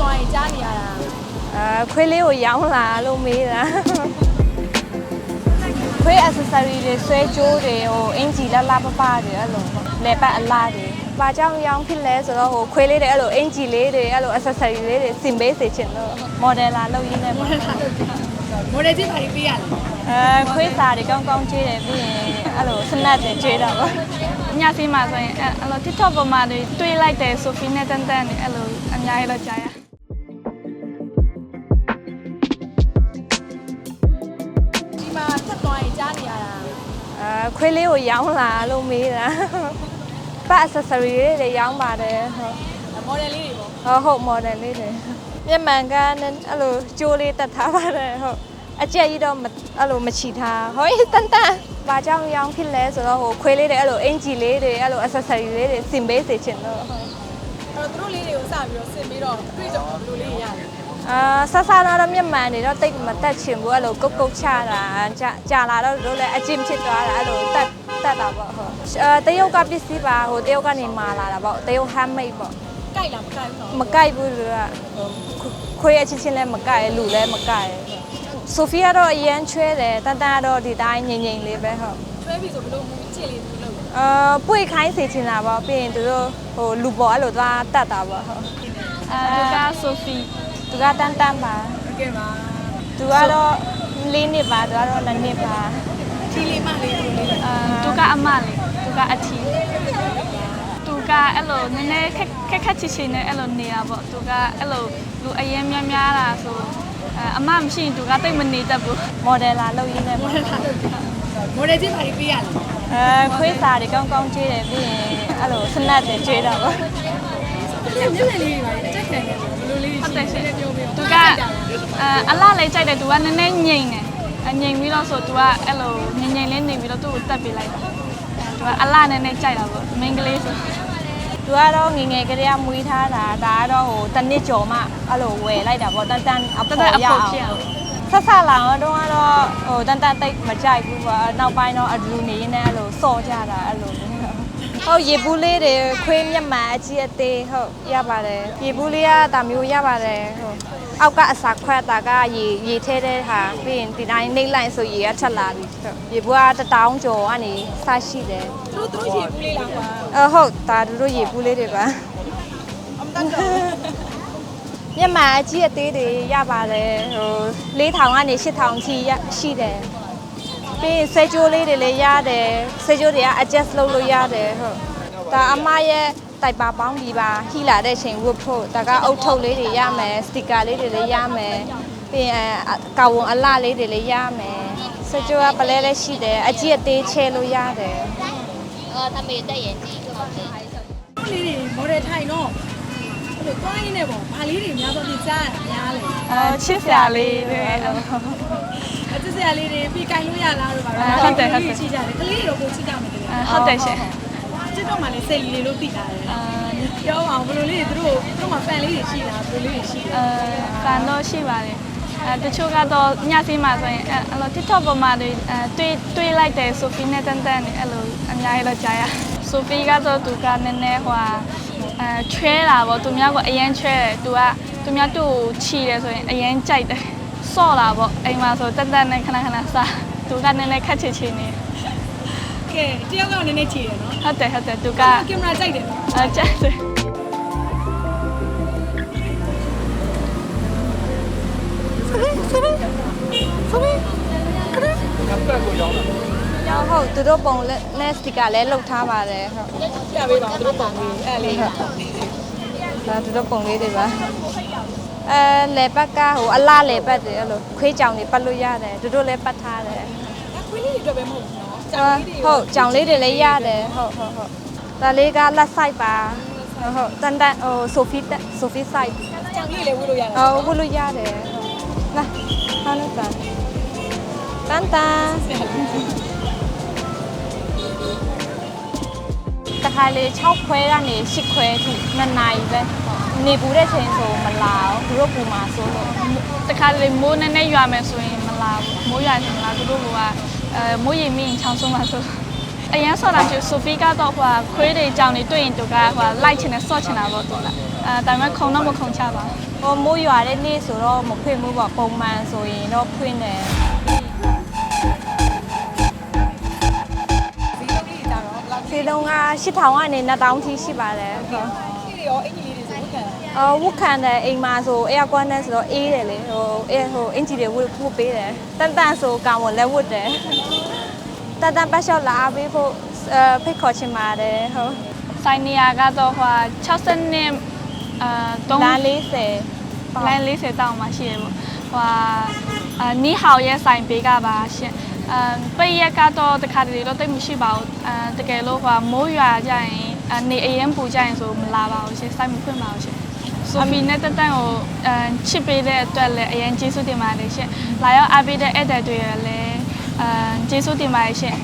သွားရင်ကြားနေရတာအဲခွေးလေးကိုရောင်းလာလို့မေးတာခွေး accessory တွေဆွဲကြိုးတွေဟိုအင်ဂျီလာလာပပတွေအဲ့လိုပေါ့လေပတ်အလားတွေဘာကြောင့်ရောင်းဖြစ်လဲဆိုတော့ဟိုခွေးလေးတွေအဲ့လိုအင်ဂျီလေးတွေအဲ့လို accessory လေးတွေစင်ပေးစေချင်လို့ model လာလုပ်ရင်းနဲ့မော်ပေါ့ဒယ်လာလုပ်တာမော်ဒယ်ချင်းပါပြီးပေးရလားအဲခွေးစာတွေကောင်းကောင်းကျွေးတယ်ပြီးရင်အဲ့လိုစနတ်တွေကျွေးတာပေါ့ညစီမှာဆိုရင်အဲ့အဲ့လို TikTok ပေါ်မှာတွေတွေးလိုက်တယ်ဆိုဖီနဲ့တန်တန်နေအဲ့လိုအများကြီးတော့ကြားရ ခွေးလေးကိုရောင်းလာလို့မေးတာပတ် accessory လေးတွေရောင်းပါတယ်ဟုတ်မော်ဒယ်လေးတွေပေါ့ဟုတ်ဟုတ် model လေးတွေမြန်မာကနဲ့အဲ့လိုကြိုးလေးတက်ထားပါတယ်ဟုတ်အကျက်ကြီးတော့မအဲ့လိုမချီထားဟိုတန်တန်ဘာကြောင့်ရောင်းဖြစ်လဲဆိုတော့ဟိုခွေးလေးတွေအဲ့လိုအင်ဂျီလေးတွေအဲ့လို accessory လေးတွေစင်ပေးစေချင်လို့ဟုတ်အဲ့တော့သူတို့လေးတွေကိုစပြီးတော့ဆင်ပြီးတော့တွေ့ကြအောင်ဘယ်လိုလေးရလဲ အာဆဆာတော့မြန်မာနေတော့တိတ်မတက်ချင်ဘူးအဲ့လိုကုတ်ကုတ်ချတာကြာကြာလာတော့တို့လည်းအကျင့်ဖြစ်သွားတာအဲ့လိုတက်တက်တာပေါ့ဟုတ်အာတရုတ်ကပစ္စည်းပါဟိုတရုတ်ကနေမာလာတာပေါ့တရုတ် handmade ပေါ့ကြိုက်လားမကြိုက်ဘူးနော်မကြိုက်ဘူးလို့ကခွေးအချင်းချင်းလည်းမကြိုက်လူလည်းမကြိုက်ဆိုဖီကတော့အရန်ချွဲတယ်တန်တန်ကတော့ဒီတိုင်းငိမ့်ငိမ့်လေးပဲဟုတ်ကျွဲပြီဆိုဘယ်လိုမူချစ်လေးသူလုပ်လဲအာပွေခိုင်းစေချင်တာပေါ့ပြီးရင်သူတို့ဟိုလူပေါ်အဲ့လိုသွားတတ်တာပေါ့ဟုတ်အဲဒါကဆိုဖီ သူကတန်တန်ပါဟုတ်ကဲ့ပါသူကတော့လေးနှစ်ပါသူကတော့နှစ်နှစ်ပါထီလေးမလေးသူတို့လေးအဲသူကအမလေးသူကအထီသူကအဲ့လိုနည်းနည်းခက်ခက်ခက်ချစ်ချင်နဲ့အဲ့လိုနေတာပေါ့သူကအဲ့လိုလူအရင်များများတာဆိုအဲအမမရှိရင်သူကတိတ်မနေတတ်ဘူးမော်ဒယ်လာလုပ်ရင်းနဲ့မော်ပေါ့ဒယ်လာလုပ်တာမော်ဒယ်ချင်းပါပြီးပေးရလားအဲခွေးစာတွေကောင်းကောင်းကျွေးတယ်ပြီးရင်အဲ့လိုစနတ်တွေကျွေးတာပေါ့ မျက်မျက်လေးတွေပါအချက်ခံတယ်ဘယ်လိုလေးဟုတ်တယ်ရှင်ပြောပြသူကအဲအလားလေးကြိုက်တယ်သူကနည်းနည်းငြိမ်တယ်အငြိမ်ပြီးတော့ဆိုသူကအဲ့လိုငြိမ်ငြိမ်လေးနေပြီးတော့သူ့ကိုတက်ပေးလိုက်တာသူကအလားနည်းနည်းကြိုက်တာပေါ့မင်းကလေးဆိုသူကတော့ငယ်ငယ်ကလေးကမွေးထားတာဒါကတော့ဟိုတစ်နှစ်ကျော်မှအဲ့လိုဝယ်လိုက်တာပေါ့တန်တန်အတဖော်တအရဖို့အောင်ဖြစ်အောင်ဆက်ဆက်လာတော့တော့ကတော့ဟိုတန်တန်တိတ်မကြိုက်ဘူးပေါ့နောက်ပိုင်းတော့အလူနေရင်းနဲ့အဲ့လိုစော့ကြတာအဲ့လို ဟုတ်ရေဘူးလေးတွေခွေးမျက်မှန်အကြီးအသေးဟုတ်ရပါတယ်ရေဘူးလေးကဒါမျိုးရပါတယ်ဟုတ်အောက်ကအစာခွက်တာကရေရေထဲတဲ့ဟာပြီးရင်ဒီတိုင်းနှိမ့်လိုက်ဆိုရေကထွက်လာပြီဟုတ်ရေဘူးကတတောင်းကျော်ကနေစရှိတယ်သူတို့သူတို့ရေဘူးလေးလားကွာအဟုတ်ဒါတို့တို့ရေဘူးလေးတွေပါအမတန်တော့မြန်မာအကြီးအသေးတွေရပါတယ်ဟို4000ကနေ8000အထိရရှိတယ် ပြီးဆဲကျိုးလေးတွေလည်းရတယ်ဆဲကျိုးတွေက adjust လုပ်လို့ရတယ်ဟုတ်ဒါအမရဲ့တိုက်ပါပေါင်းဒီပါဟီလာတဲ့ချိန်ဝတ်ဖို့ဒါကအုတ်ထုပ်လေးတွေရမယ်စတီကာလေးတွေလည်းရမယ်ပြီးရင်ကာဝန်အလှလေးတွေလည်းရမယ်စကြဝဠာပလဲလည်းရှိတယ်အကြီးအသေးချဲလို့ရတယ်အော်သမေတက်ရင်ကြည့်ကြပါမယ်လေးတွေ model ထိုင်တော့အဲ့လိုတွိုင်းနေပေါ့ဗာလေးတွေများတော့ပြစားရတာများလေအော်ချစ်စရာလေးပဲအဲ့လို အစစ်စရာလေးတွေပြီးကင်လို့ရလားတို့ပါဟုတ်တယ်ဟုတ်တယ်ချီကြတယ်ကလေးတွေတော့ကိုချီကြမယ်တကယ်အဲဟုတ်တယ်ရှင်စစ်တော့မှလည်းစိတ်လေးလို့သိတာတယ်အာပြောအောင်ဘယ်လိုလေးတွေသူတို့သူတို့မှာဖန်လေးတွေရှိလားဘယ်လိုလေးတွေရှိလဲအဲဖန်တော့ရှိပါတယ်အဲတချို့ကတော့ညစီမှာဆိုရင်အဲအဲ့လို TikTok ပေါ်မှာတွေအဲတွေးတွေးလိုက်တယ်ဆိုဖီနဲ့တန်တန်နေအဲ့လိုအများကြီးတော့ကြားရဆိုဖီကတော့သူကနည်းနည်းဟိုဟာအဲချွဲတာပေါ့သူများကအရန်ချွဲတယ်သူကသူများသူ့ကိုချီတယ်ဆိုရင်အရန်ကြိုက်တယ် ဆော့လာပေါ့အိမ်မှာဆိုတန်တန်နဲ့ခဏခဏစားသူကနည်းနည်းခက်ချစ်ချင်နေကဲတယောက်ကနည်းနည်းချီတယ်နော်ဟုတ်တယ်ဟုတ်တယ်သူကကင်မရာကြိုက်တယ်နော်အဲကြိုက်တယ်ရောဟုတ်သူတို့ပုံလက်နဲ့စတီကာလည်းလုပ်ထားပါတယ်ဟုတ်ပြပေးပါဦးသူတို့ပုံလေးအဲ့လေးဒါသူတို့ပုံလေးတွေပါ အဲလေပတ်ကဟိုအလားလေပတ်တွေအဲ့လိုခွေးကြောင်တွေပတ်လို့ရတယ်သူတို့လည်းပတ်ထားတယ်ခွေးလေးတွေအတွက်ပဲမဟုတ်ဘူးနော်ဟုတ်ကြောင်လေးတွေလည်းရတယ်ဟုတ်ဟုတ်ဟုတ်ဒါလေးကလက်ဆိုင်ပါဟုတ်ဟုတ်တန်တန်ဟိုဆိုဖီတက်ဆိုဖီဆိုင်ကြောင်လေးလည်းဝတ်လို့ရတယ်ဟိုဝတ်လို့ရတယ်ဟုတ်လာဟာနတန်တန်တန်တခါလေ6ခွဲကနေ10ခွဲအထိနှစ်နာရီပဲဟုတ် နေပူတဲ့ချိန်ဆိုမလာဘူးသူတို့ပူမှာဆိုလို့တခါလေမိုးနည်းနည်းရွာမယ်ဆိုရင်မလာဘူးမိုးရွာရင်မလာသူတို့ကအဲမိုးရင်မင်းချောင်းဆုံးပါဆိုအရန်ဆော့တာမျိုးဆိုဖီကတော့ဟိုခွေးတွေကြောင်တွေတွေ့ရင်သူကဟိုလိုက်ချင်တယ်ဆော့ချင်တာပေါ့သူကအဲအဲဒါပေမဲ့ခုံတော့မခုံချပါဘူးဟိုမိုးရွာတဲ့နေ့ဆိုတော့မဖွင့်ဘူးပေါ့ပုံမှန်ဆိုရင်တော့ဖွင့်တယ်စီလုံးက8000ကနေ9000ထိရှိပါတယ်ဟုတ်ဒီရောအင်ကြီးလေးတွေဆိုဝတ်ခံတာ အော်ဝတ်ခံတယ်အိမ်မှာဆို air conditioner ဆိုတော့အေးတယ်လေဟိုအဲဟိုအင်ဂျီတွေဝတ်ဝတ်ပေးတယ်တန်တန်ဆိုကောင်ဝလက်ဝတ်တယ်တန်တန်ပတ်လျှောက်လာအားပေးဖို့အဲဖိတ်ခေါ်ချင်ပါတယ်ဟုတ်ဆိုင်နေရာကတော့ဟို60နှစ်အာ3လမ်း40လမ်း40တောင်မှရှိရပေါ့ဟိုအာနီဟောင်ရဲ့ဆိုင်ပေးကပါရှင်အာပိတ်ရက်ကတော့တခါတလေတော့တိတ်မရှိပါဘူးအာတကယ်လို့ဟိုမိုးရွာကြရင်အနေအရင်ပူကြရင်ဆိုမလာပါဘူးရှင်ဆိုင်မဖွင့်ပါဘူးရှင် ဆိုဖီနဲ့တတန်ကိုအချစ်ပေးတဲ့အတွက်လည်းအရင်ကျေးဇူးတင်ပါတယ်ရှင်လာရောက်အားပေးတဲ့ဧည့်သည်တွေလည်းအာကျေးဇူးတင်ပါတယ်ရှင်